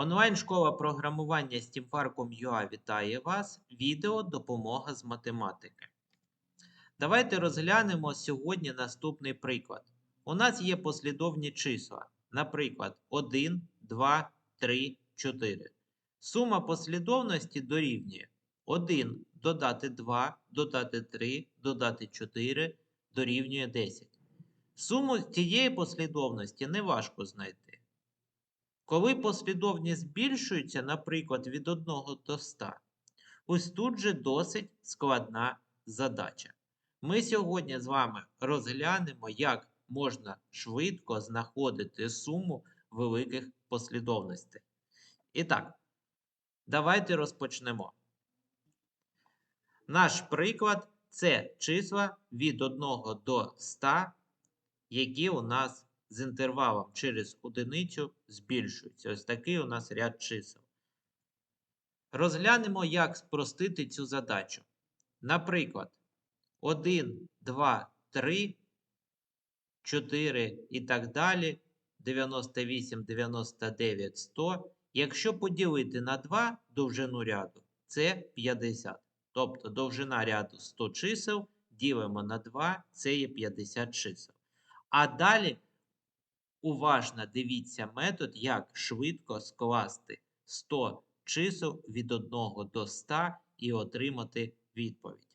Онлайн-школа програмування SteamFarcom.ua вітає вас. Відео Допомога з математики. Давайте розглянемо сьогодні наступний приклад. У нас є послідовні числа. Наприклад, 1, 2, 3, 4. Сума послідовності дорівнює 1 додати 2, додати 3, додати 4 дорівнює 10. Суму цієї послідовності неважко знайти. Коли послідовність збільшується, наприклад, від 1 до 100, ось тут же досить складна задача. Ми сьогодні з вами розглянемо, як можна швидко знаходити суму великих послідовностей. І так, давайте розпочнемо. Наш приклад це числа від 1 до 100, які у нас з інтервалом через одиницю збільшуються. Ось такий у нас ряд чисел. Розглянемо, як спростити цю задачу. Наприклад, 1, 2, 3, 4 і так далі, 98, 99, 100. Якщо поділити на 2 довжину ряду, це 50. Тобто довжина ряду 100 чисел ділимо на 2, це є 50 чисел. А далі уважно дивіться метод, як швидко скласти 100 чисел від 1 до 100 і отримати відповідь.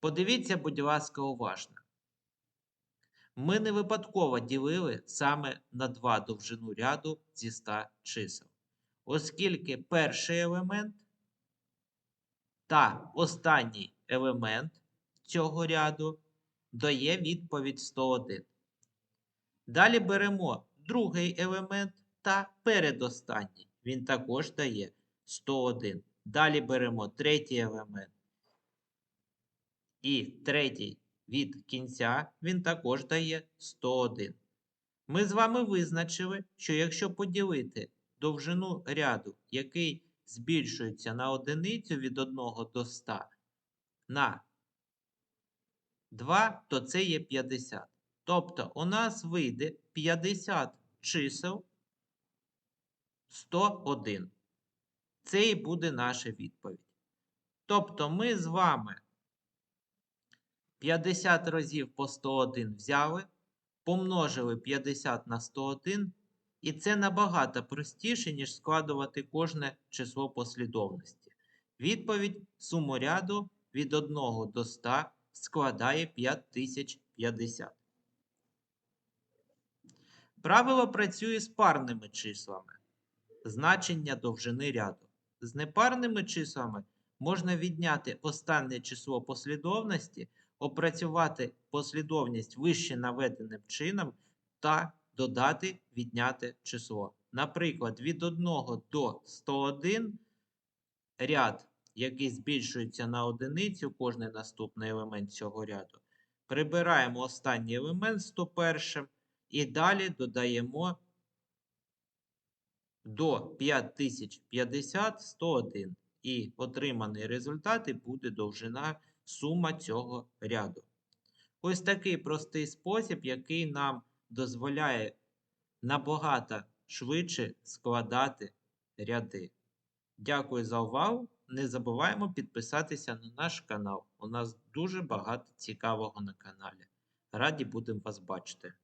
Подивіться, будь ласка, уважно. Ми не випадково ділили саме на 2 довжину ряду зі 100 чисел, оскільки перший елемент та останній елемент цього ряду дає відповідь 101. Далі беремо другий елемент та передостанній. Він також дає 101. Далі беремо третій елемент. І третій від кінця він також дає 101. Ми з вами визначили, що якщо поділити довжину ряду, який збільшується на одиницю від 1 до 100 на 2, то це є 50. Тобто у нас вийде 50 чисел 101. Це і буде наша відповідь. Тобто ми з вами 50 разів по 101 взяли, помножили 50 на 101, і це набагато простіше, ніж складувати кожне число послідовності. Відповідь суму ряду від 1 до 100 складає 5050. Правило працює з парними числами. Значення довжини ряду. З непарними числами можна відняти останнє число послідовності, опрацювати послідовність вище наведеним чином та додати відняте число. Наприклад, від 1 до 101 ряд, який збільшується на одиницю, кожний наступний елемент цього ряду. Прибираємо останній елемент 101 і далі додаємо до 5050 101. І отриманий результат і буде довжина сума цього ряду. Ось такий простий спосіб, який нам дозволяє набагато швидше складати ряди. Дякую за увагу! Не забуваємо підписатися на наш канал. У нас дуже багато цікавого на каналі. Раді будемо вас бачити.